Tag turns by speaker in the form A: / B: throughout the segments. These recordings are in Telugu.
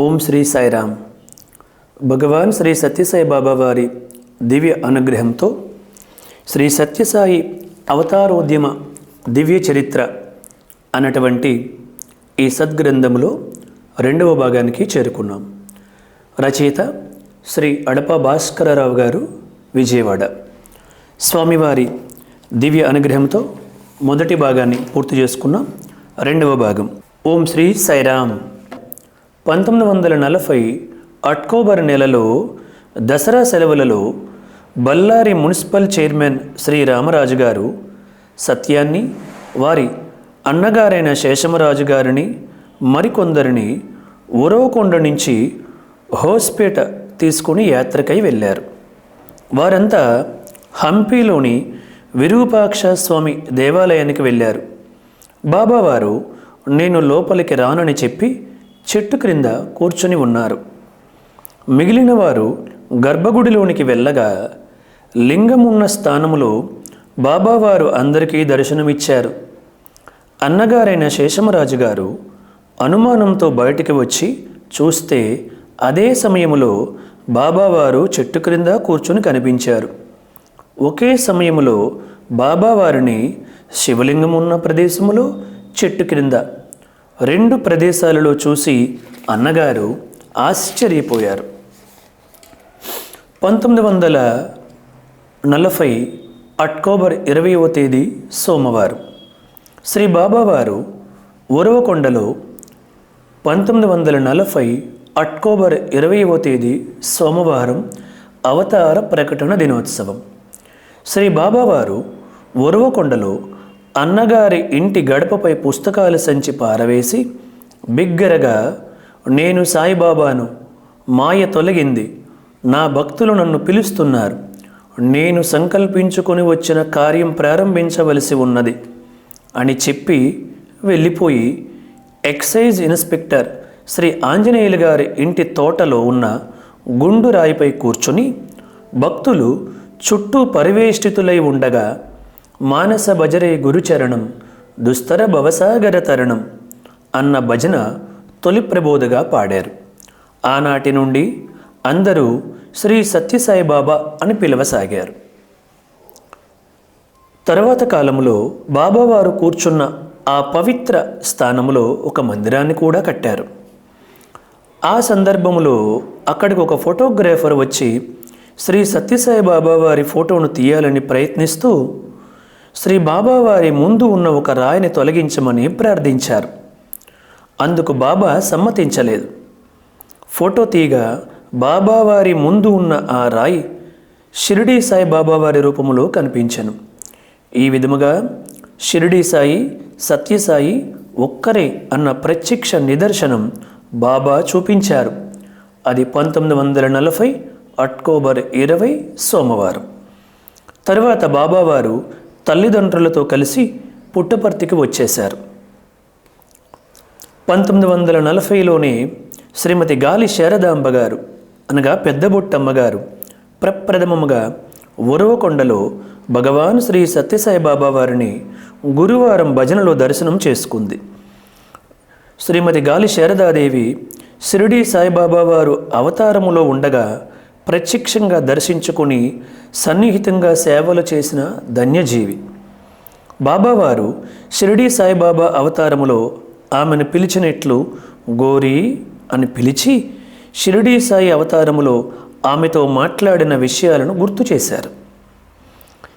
A: ఓం శ్రీ సాయిరామ్. భగవాన్ శ్రీ సత్యసాయి బాబా వారి దివ్య అనుగ్రహంతో శ్రీ సత్యసాయి అవతారోద్యమ దివ్య చరిత్ర అన్నటువంటి ఈ సద్గ్రంథంలో రెండవ భాగానికి చేరుకున్నాం. రచయిత శ్రీ అడప భాస్కరరావు గారు విజయవాడ. స్వామివారి దివ్య అనుగ్రహంతో మొదటి భాగాన్ని పూర్తి చేసుకున్నాం. రెండవ భాగం. ఓం శ్రీ సాయిరామ్. పంతొమ్మిది వందల నలభై అక్టోబర్ నెలలో దసరా సెలవులలో బళ్ళారి మున్సిపల్ చైర్మన్ శ్రీ రామరాజు గారు సత్యాన్ని వారి అన్నగారైన శేషమరాజు గారిని మరికొందరిని ఉరవకొండ నుంచి హోస్పేట తీసుకుని యాత్రకై వెళ్ళారు. వారంతా హంపీలోని విరూపాక్ష స్వామి దేవాలయానికి వెళ్ళారు. బాబావారు నేను లోపలికి రానని చెప్పి చెట్టు క్రింద కూర్చొని ఉన్నారు. మిగిలిన వారు గర్భగుడిలోనికి వెళ్ళగా లింగం ఉన్న స్థానములో బాబావారు అందరికీ దర్శనమిచ్చారు. అన్నగారైన శేషమరాజు గారు అనుమానంతో బయటికి వచ్చి చూస్తే అదే సమయంలో బాబావారు చెట్టు క్రింద కూర్చొని కనిపించారు. ఒకే సమయంలో బాబావారిని శివలింగం ఉన్న ప్రదేశములో చెట్టు క్రింద రెండు ప్రదేశాలలో చూసి అన్నగారు ఆశ్చర్యపోయారు. పంతొమ్మిది వందల నలభై అక్టోబర్ ఇరవయవ తేదీ సోమవారం. శ్రీ బాబావారు ఉరవకొండలో పంతొమ్మిది వందల నలభై అక్టోబర్ ఇరవయవ తేదీ సోమవారం అవతార ప్రకటన దినోత్సవం. శ్రీ బాబావారు ఉరవకొండలో అన్నగారి ఇంటి గడపపై పుస్తకాల సంచి పారవేసి బిగ్గరగా నేను సాయిబాబాను మాయ తొలగింది నా భక్తులు నన్ను పిలుస్తున్నారు నేను సంకల్పించుకొని వచ్చిన కార్యం ప్రారంభించవలసి ఉన్నది అని చెప్పి వెళ్ళిపోయి ఎక్సైజ్ ఇన్స్పెక్టర్ శ్రీ ఆంజనేయులు గారి ఇంటి తోటలో ఉన్న గుండు రాయిపై కూర్చుని భక్తులు చుట్టూ పరివేష్టితులై ఉండగా మానస భజరే గురుచరణం దుస్తర భవసాగర తరణం అన్న భజన తొలి ప్రబోధగా పాడారు. ఆనాటి నుండి అందరూ శ్రీ సత్యసాయిబాబా అని పిలవసాగారు. తర్వాత కాలంలో బాబావారు కూర్చున్న ఆ పవిత్ర స్థానంలో ఒక మందిరాన్ని కూడా కట్టారు. ఆ సందర్భంలో అక్కడికి ఒక ఫోటోగ్రాఫర్ వచ్చి శ్రీ సత్యసాయి బాబా వారి ఫోటోను తీయాలని ప్రయత్నిస్తూ శ్రీ బాబావారి ముందు ఉన్న ఒక రాయిని తొలగించమని ప్రార్థించారు. అందుకు బాబా సమ్మతించలేదు. ఫోటో తీగ బాబావారి ముందు ఉన్న ఆ రాయి షిరిడీ సాయి బాబావారి రూపంలో కనిపించను. ఈ విధముగా షిరిడీ సాయి సత్యసాయి ఒక్కరే అన్న ప్రత్యక్ష నిదర్శనం బాబా చూపించారు. అది పంతొమ్మిది వందల నలభై అక్టోబర్ ఇరవై సోమవారం. తరువాత బాబావారు తల్లిదండ్రులతో కలిసి పుట్టపర్తికి వచ్చేశారు. పంతొమ్మిది వందల నలభైలోనే శ్రీమతి గాలి శారదాంబ గారు అనగా పెద్దబొట్టమ్మ గారు ప్రప్రథమముగా ఉరవకొండలో భగవాన్ శ్రీ సత్యసాయిబాబా వారిని గురువారం భజనలో దర్శనం చేసుకుంది. శ్రీమతి గాలి శారదాదేవి షిరిడీ సాయిబాబా వారు అవతారములో ఉండగా ప్రత్యక్షంగా దర్శించుకుని సన్నిహితంగా సేవలు చేసిన ధన్యజీవి. బాబావారు షిరిడీ సాయిబాబా అవతారములో ఆమెను పిలిచినట్లు గోరి అని పిలిచి షిరిడీ సాయి అవతారములో ఆమెతో మాట్లాడిన విషయాలను గుర్తు చేశారు.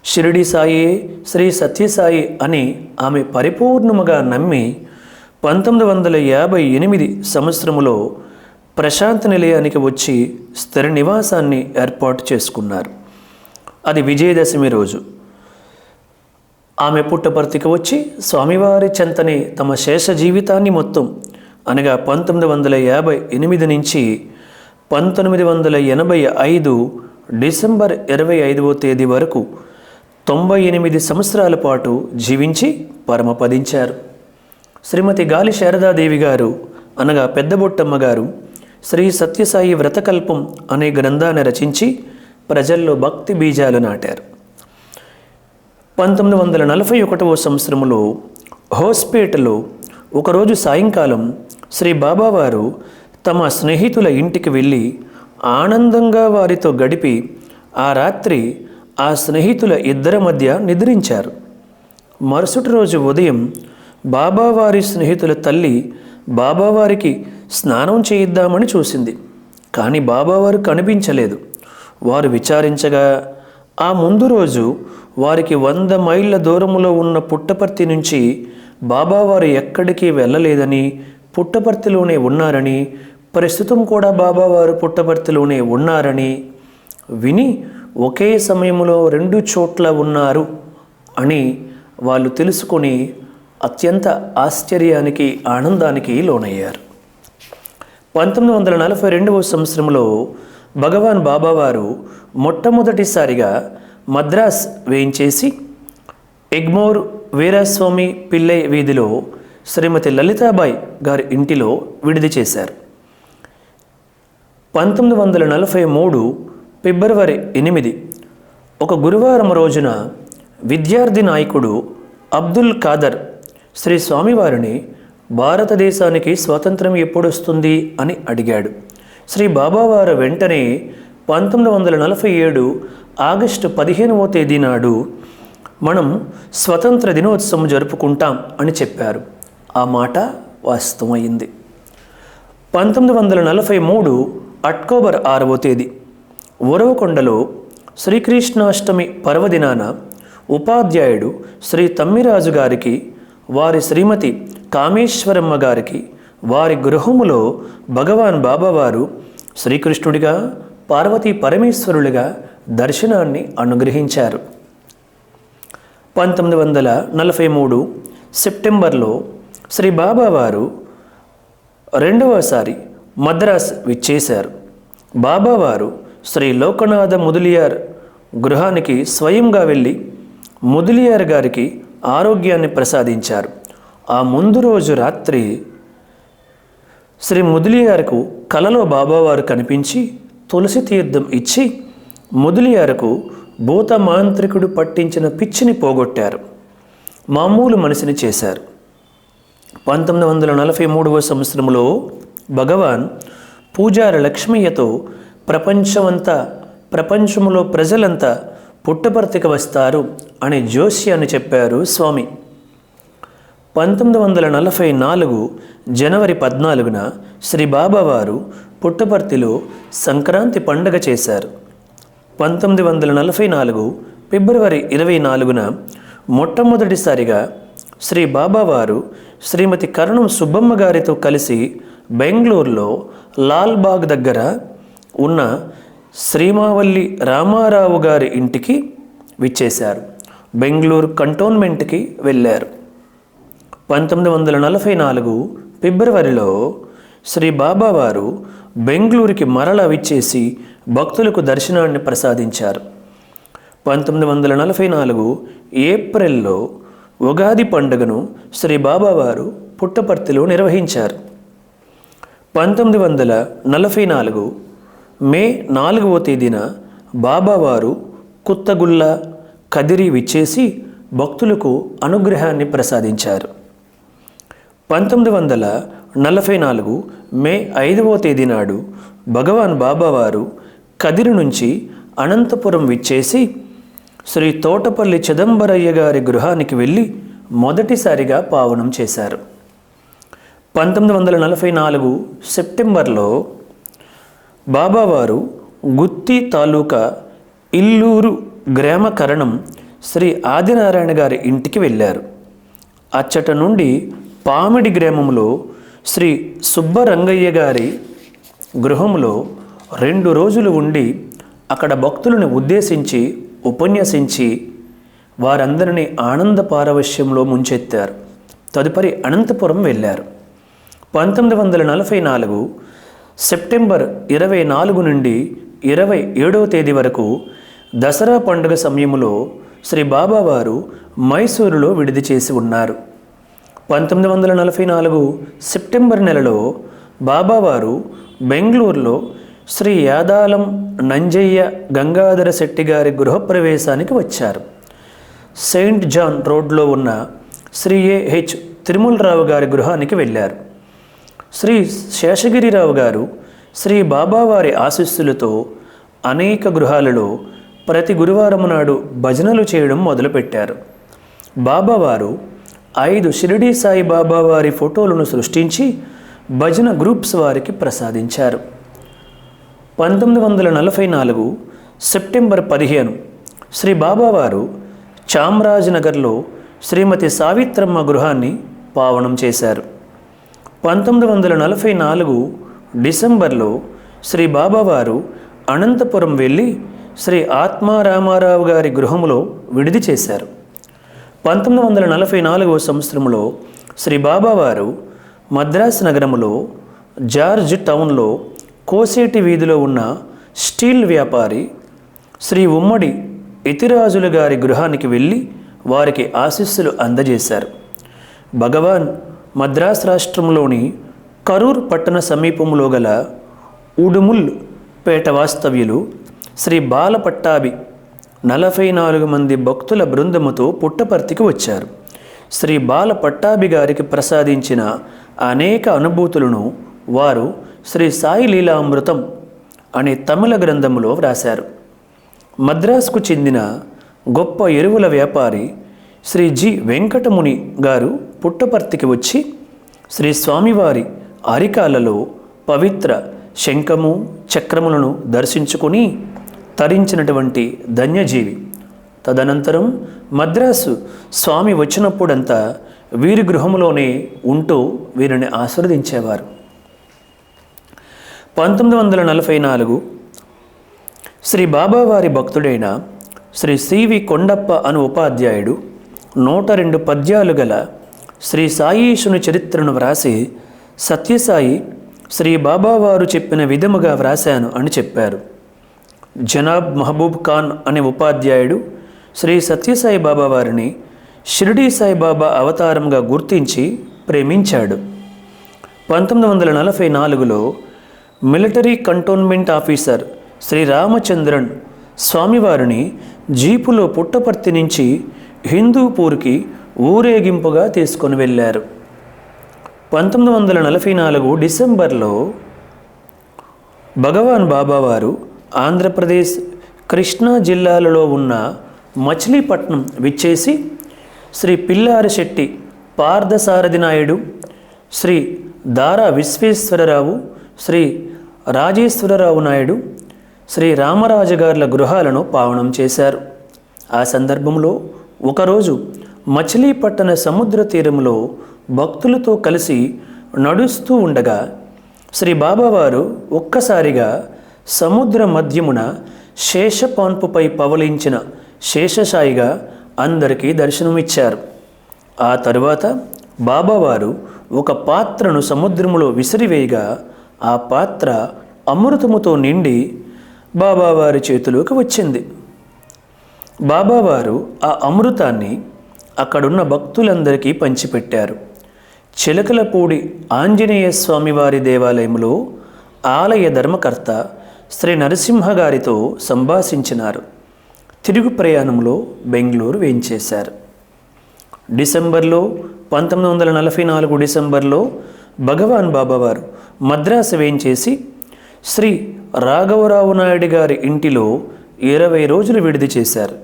A: షిరిడి సాయి శ్రీ సత్యసాయి అని ఆమె పరిపూర్ణముగా నమ్మి పంతొమ్మిది వందల యాభై ఎనిమిది సంవత్సరములో ప్రశాంత నిలయానికి వచ్చి స్థిర నివాసాన్ని ఏర్పాటు చేసుకున్నారు. అది విజయదశమి రోజు. ఆమె పుట్టపర్తికి వచ్చి స్వామివారి చెంతనే తమ శేష జీవితాన్ని మొత్తం అనగా పంతొమ్మిది వందల యాభై ఎనిమిది నుంచి పంతొమ్మిది వందల ఎనభై ఐదు డిసెంబర్ ఇరవై ఐదవ తేదీ వరకు తొంభై ఎనిమిది సంవత్సరాల పాటు జీవించి పరమపదించారు శ్రీమతి గాలి శారదాదేవి గారు అనగా పెద్దబొట్టమ్మ గారు శ్రీ సత్యసాయి వ్రతకల్పం అనే గ్రంథాన్ని రచించి ప్రజల్లో భక్తి బీజాలు నాటారు. పంతొమ్మిది వందల నలభై ఒకటవ సంవత్సరంలో హోస్పేటలో ఒకరోజు సాయంకాలం శ్రీ బాబావారు తమ స్నేహితుల ఇంటికి వెళ్ళి ఆనందంగా వారితో గడిపి ఆ రాత్రి ఆ స్నేహితుల ఇద్దరి మధ్య నిద్రించారు. మరుసటి రోజు ఉదయం బాబావారి స్నేహితుల తల్లి బాబావారికి స్నానం చేయిద్దామని చూసింది. కానీ బాబావారు కనిపించలేదు. వారు విచారించగా ఆ ముందు రోజు వారికి వంద మైళ్ళ దూరంలో ఉన్న పుట్టపర్తి నుంచి బాబావారు ఎక్కడికి వెళ్ళలేదని పుట్టపర్తిలోనే ఉన్నారని ప్రస్తుతం కూడా బాబావారు పుట్టపర్తిలోనే ఉన్నారని విని ఒకే సమయంలో రెండు చోట్ల ఉన్నారు అని వాళ్ళు తెలుసుకొని అత్యంత ఆశ్చర్యానికి ఆనందానికి లోనయ్యారు. పంతొమ్మిది వందల నలభై రెండవ సంవత్సరంలో భగవాన్ బాబావారు మొట్టమొదటిసారిగా మద్రాస్ వేయించేసి ఎగ్మోర్ వీరాస్వామి పిల్లై వీధిలో శ్రీమతి లలితాబాయి గారి ఇంటిలో విడిది చేశారు. పంతొమ్మిది వందల నలభై మూడు ఫిబ్రవరి ఎనిమిది ఒక గురువారం రోజున విద్యార్థి నాయకుడు అబ్దుల్ ఖాదర్ శ్రీ స్వామివారిని భారతదేశానికి స్వాతంత్రం ఎప్పుడొస్తుంది అని అడిగాడు. శ్రీ బాబావారు వెంటనే పంతొమ్మిది వందల నలభై ఏడు ఆగస్టు పదిహేనవ తేదీ నాడు మనం స్వతంత్ర దినోత్సవం జరుపుకుంటాం అని చెప్పారు. ఆ మాట వాస్తవమైంది. పంతొమ్మిది వందల నలభై మూడు అక్టోబర్ ఆరవ తేదీ ఉరవకొండలో శ్రీకృష్ణాష్టమి పర్వదినాన ఉపాధ్యాయుడు శ్రీ తమ్మిరాజు గారికి వారి శ్రీమతి కామేశ్వరమ్మ గారికి వారి గృహములో భగవాన్ బాబావారు శ్రీకృష్ణుడిగా పార్వతీ పరమేశ్వరులుగా దర్శనాన్ని అనుగ్రహించారు. పంతొమ్మిది వందల నలభై మూడు సెప్టెంబర్లో శ్రీ బాబావారు రెండవసారి మద్రాస్ విచ్చేశారు. బాబావారు శ్రీ లోకనాథ ముదులియార్ గృహానికి స్వయంగా వెళ్ళి ముదులియార్ గారికి ఆరోగ్యాన్ని ప్రసాదించారు. ఆ ముందు రోజు రాత్రి శ్రీ ముదిలియార్కు కలలో బాబావారు కనిపించి తులసి తీర్థం ఇచ్చి ముదిలియార్కు భూత మాంత్రికుడు పట్టించిన పిచ్చిని పోగొట్టారు. మామూలు మనిషిని చేశారు. పంతొమ్మిది వందల నలభై మూడవ సంవత్సరంలో భగవాన్ పూజారి లక్ష్మయ్యతో ప్రపంచమంతా ప్రపంచంలో ప్రజలంతా పుట్టపర్తికి వస్తారు అనే జోస్యాన్ని చెప్పారు స్వామి. పంతొమ్మిది వందల నలభై నాలుగు జనవరి పద్నాలుగున శ్రీ బాబావారు పుట్టపర్తిలో సంక్రాంతి పండగ చేశారు. పంతొమ్మిది వందల నలభై నాలుగు ఫిబ్రవరి ఇరవై నాలుగున మొట్టమొదటిసారిగా శ్రీ బాబావారు శ్రీమతి కరుణం సుబ్బమ్మ గారితో కలిసి బెంగళూరులో లాల్బాగ్ దగ్గర ఉన్న శ్రీమావల్లి రామారావు గారి ఇంటికి విచ్చేశారు. బెంగళూరు కంటోన్మెంట్కి వెళ్ళారు. పంతొమ్మిది వందల నలభై నాలుగు ఫిబ్రవరిలో శ్రీ బాబావారు బెంగళూరుకి మరల విచ్చేసి భక్తులకు దర్శనాన్ని ప్రసాదించారు. పంతొమ్మిది వందల నలభై నాలుగు ఏప్రిల్లో ఉగాది పండుగను శ్రీ బాబావారు పుట్టపర్తిలో నిర్వహించారు. పంతొమ్మిది వందల నలభై నాలుగు మే నాలుగవ తేదీన బాబావారు కుత్తగుల్ల కదిరి విచ్చేసి భక్తులకు అనుగ్రహాన్ని ప్రసాదించారు. పంతొమ్మిది వందల నలభై నాలుగు మే ఐదవ తేదీ నాడు భగవాన్ బాబావారు కదిరి నుంచి అనంతపురం విచ్చేసి శ్రీ తోటపల్లి చిదంబరయ్య గారి గృహానికి వెళ్ళి మొదటిసారిగా పావనం చేశారు. పంతొమ్మిది వందల నలభై నాలుగు సెప్టెంబర్లో బాబావారు గుత్తి తాలూకా ఇల్లూరు గ్రామ కరణం శ్రీ ఆదినారాయణ గారి ఇంటికి వెళ్ళారు. అచ్చట నుండి పామిడి గ్రామంలో శ్రీ సుబ్బరంగయ్య గారి గృహంలో రెండు రోజులు ఉండి అక్కడ భక్తులను ఉద్దేశించి ఉపన్యసించి వారందరినీ ఆనంద పారవశ్యంలో ముంచెత్తారు. తదుపరి అనంతపురం వెళ్ళారు. పంతొమ్మిది వందల నలభై నాలుగు సెప్టెంబర్ ఇరవై నాలుగు నుండి ఇరవై ఏడవ తేదీ వరకు దసరా పండుగ సమయంలో శ్రీ బాబావారు మైసూరులో విడిది చేసి ఉన్నారు. పంతొమ్మిది వందల నలభై నాలుగు సెప్టెంబర్ నెలలో బాబావారు బెంగళూరులో శ్రీ యాదాలం నంజయ్య గంగాధర శెట్టి గారి గృహప్రవేశానికి వచ్చారు. సెయింట్ జాన్ రోడ్లో ఉన్న శ్రీ ఏ హెచ్ తిరుమలరావు గారి గృహానికి వెళ్ళారు. శ్రీ శేషగిరిరావు గారు శ్రీ బాబావారి ఆశీస్సులతో అనేక గృహాలలో ప్రతి గురువారం నాడు భజనలు చేయడం మొదలుపెట్టారు. బాబావారు ఐదు షిరిడి సాయి బాబావారి ఫోటోలను సృష్టించి భజన గ్రూప్స్ వారికి ప్రసాదించారు. పంతొమ్మిది వందల నలభై నాలుగు సెప్టెంబర్ పదిహేను శ్రీ బాబావారు చామరాజనగర్లో శ్రీమతి సావిత్రమ్మ గృహాన్ని పావనం చేశారు. పంతొమ్మిది వందల నలభై నాలుగు డిసెంబర్లో శ్రీ బాబావారు అనంతపురం వెళ్ళి శ్రీ ఆత్మారామారావు గారి గృహములో విడిది చేశారు. పంతొమ్మిది వందల నలభై నాలుగవ సంవత్సరంలో శ్రీ బాబావారు మద్రాస్ నగరంలో జార్జ్ టౌన్లో కోసేటి వీధిలో ఉన్న స్టీల్ వ్యాపారి శ్రీ ఉమ్మడి ఇతిరాజుల గారి గృహానికి వెళ్ళి వారికి ఆశీస్సులు అందజేశారు. భగవాన్ మద్రాస్ రాష్ట్రంలోని కరూర్ పట్టణ సమీపంలో గల ఉడుముల్ పేట వాస్తవ్యులు శ్రీ బాలపట్టాభి నలభై నాలుగు మంది భక్తుల బృందముతో పుట్టపర్తికి వచ్చారు. శ్రీ బాల పట్టాభి గారికి ప్రసాదించిన అనేక అనుభూతులను వారు శ్రీ సాయి లీలామృతం అనే తమిళ గ్రంథములో వ్రాశారు. మద్రాసుకు చెందిన గొప్ప ఎరువుల వ్యాపారి శ్రీ జి. వెంకటముని గారు పుట్టపర్తికి వచ్చి శ్రీ స్వామివారి అరికాలలో పవిత్ర శంఖము చక్రములను దర్శించుకుని తరించినటువంటి ధన్యజీవి. తదనంతరం మద్రాసు స్వామి వచ్చినప్పుడంతా వీరి గృహంలోనే ఉంటూ వీరిని ఆశీర్వదించేవారు. పంతొమ్మిది వందల నలభై నాలుగు శ్రీ బాబావారి భక్తుడైన శ్రీ సివి కొండప్ప అను ఉపాధ్యాయుడు నూట రెండు పద్యాలు గల శ్రీ సాయీషుని చరిత్రను వ్రాసి సత్యసాయి శ్రీ బాబావారు చెప్పిన విధముగా వ్రాశాను అని చెప్పారు. జనాబ్ మహబూబ్ ఖాన్ అనే ఉపాధ్యాయుడు శ్రీ సత్యసాయి బాబా వారిని షిరిడీ సాయిబాబా అవతారంగా గుర్తించి ప్రేమించాడు. పంతొమ్మిది వందల నలభై నాలుగులో military cantonment officer Shri Ramachandran స్వామివారిని జీపులో పుట్టపర్తి నుంచి హిందూపూర్కి ఊరేగింపుగా తీసుకొని వెళ్ళారు. పంతొమ్మిది వందల నలభై నాలుగు డిసెంబర్లో భగవాన్ బాబావారు ఆంధ్రప్రదేశ్ కృష్ణా జిల్లాలలో ఉన్న మచిలీపట్నం విచ్చేసి శ్రీ పిల్లారి శెట్టి పార్థసారథి నాయుడు శ్రీ దారా విశ్వేశ్వరరావు శ్రీ రాజేశ్వరరావు నాయుడు శ్రీ రామరాజుగార్ల గృహాలను పావనం చేశారు. ఆ సందర్భంలో ఒకరోజు మచిలీపట్టణ సముద్ర తీరంలో భక్తులతో కలిసి నడుస్తూ ఉండగా శ్రీ బాబావారు ఒక్కసారిగా సముద్ర మధ్యమున శేషపాన్పుపై పవలించిన శేషసాయిగా అందరికీ దర్శనమిచ్చారు. ఆ తరువాత బాబావారు ఒక పాత్రను సముద్రములో విసిరివేయగా ఆ పాత్ర అమృతముతో నిండి బాబావారి చేతిలోకి వచ్చింది. బాబావారు ఆ అమృతాన్ని అక్కడున్న భక్తులందరికీ పంచిపెట్టారు. చిలకలపూడి ఆంజనేయ స్వామివారి దేవాలయంలో ఆలయ ధర్మకర్త శ్రీ నరసింహ గారితో సంభాషించినారు. తిరుగు ప్రయాణంలో బెంగళూరు వేయించేశారు డిసెంబర్లో పంతొమ్మిది వందల నలభై నాలుగు డిసెంబర్లో భగవాన్ బాబావారు మద్రాసు వేయించేసి శ్రీ రాఘవరావు నాయుడు గారి ఇంటిలో ఇరవై రోజులు విడిది చేశారు.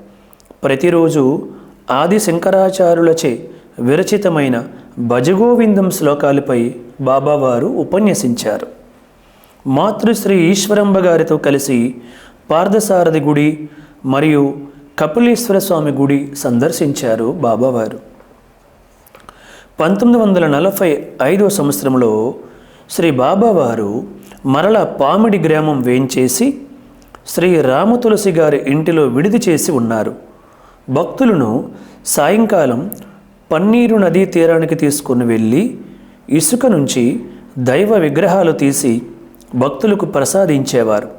A: ప్రతిరోజు ఆది శంకరాచార్యులచే విరచితమైన భజగోవిందం శ్లోకాలపై బాబావారు ఉపన్యసించారు. మాతృశ్రీ ఈశ్వరంబ గారితో కలిసి పార్థసారథి గుడి మరియు కపిలేశ్వర స్వామి గుడి సందర్శించారు బాబావారు. పంతొమ్మిది వందల నలభై ఐదో సంవత్సరంలో శ్రీ బాబావారు మరల పామిడి గ్రామం వేంచేసి శ్రీ రామతులసి గారి ఇంటిలో విడిది చేసి ఉన్నారు. భక్తులను సాయంకాలం పన్నీరు నదీ తీరానికి తీసుకుని వెళ్ళి ఇసుక నుంచి దైవ విగ్రహాలు తీసి భక్తులకు ప్రసాదించేవారు.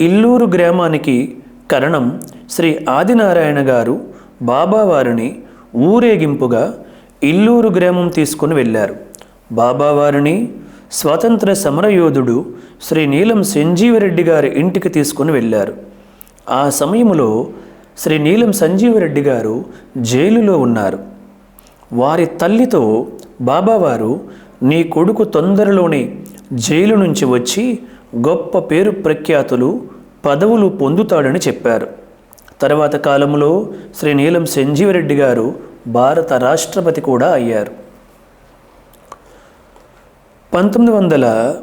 A: ఇల్లూరు గ్రామానికి కరణం శ్రీ ఆదినారాయణ గారు బాబావారిని ఊరేగింపుగా ఇల్లూరు గ్రామం తీసుకుని వెళ్ళారు. బాబావారిని స్వాతంత్ర సమరయోధుడు శ్రీ నీలం సంజీవరెడ్డి గారి ఇంటికి తీసుకుని వెళ్ళారు. ఆ సమయంలో శ్రీ నీలం సంజీవరెడ్డి గారు జైలులో ఉన్నారు. వారి తల్లితో బాబావారు నీ కొడుకు తొందరలోనే జైలు నుంచి వచ్చి గొప్ప పేరు ప్రఖ్యాతులు పదవులు పొందుతాడని చెప్పారు. తర్వాత కాలంలో శ్రీ నీలం సంజీవరెడ్డి గారు భారత రాష్ట్రపతి కూడా అయ్యారు. పంతొమ్మిది వందల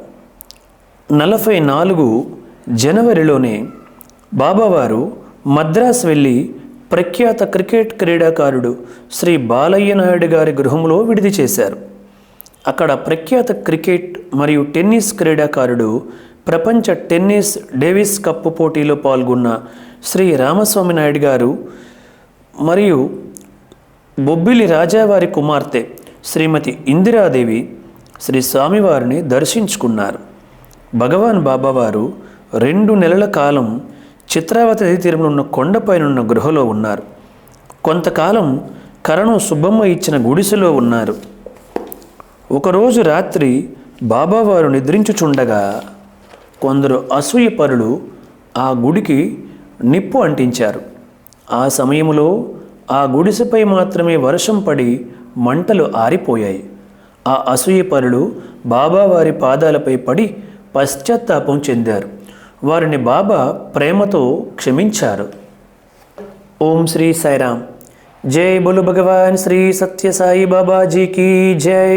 A: నలభై నాలుగు జనవరిలోనే బాబావారు మద్రాస్ వెళ్ళి ప్రఖ్యాత క్రికెట్ క్రీడాకారుడు శ్రీ బాలయ్య నాయుడు గారి గృహంలో విడిది చేశారు. అక్కడ ప్రఖ్యాత క్రికెట్ మరియు టెన్నిస్ క్రీడాకారుడు ప్రపంచ టెన్నిస్ డేవిస్ కప్పు పోటీలో పాల్గొన్న శ్రీ రామస్వామి నాయుడు గారు మరియు బొబ్బిలి రాజావారి కుమార్తె శ్రీమతి ఇందిరాదేవి శ్రీ స్వామివారిని దర్శించుకున్నారు. భగవాన్ బాబావారు రెండు నెలల కాలం చిత్రావతి నదీ తీరంలో ఉన్న కొండపైనున్న గృహలో ఉన్నారు. కొంతకాలం కరణం సుబ్బమ్మ ఇచ్చిన గుడిసెలో ఉన్నారు. ఒకరోజు రాత్రి బాబావారు నిద్రించుచుండగా కొందరు అసూయ పరులు ఆ గుడికి నిప్పు అంటించారు. ఆ సమయంలో ఆ గుడిసెపై మాత్రమే వర్షం పడి మంటలు ఆరిపోయాయి. ఆ అసూయ పరులు బాబావారి పాదాలపై పడి పశ్చాత్తాపం చెందారు. వారిని బాబా ప్రేమతో క్షమించారు. ఓం శ్రీ సాయిరామ్. జై బోలు భగవాన్ శ్రీ సత్య సాయి బాబాజీకి జై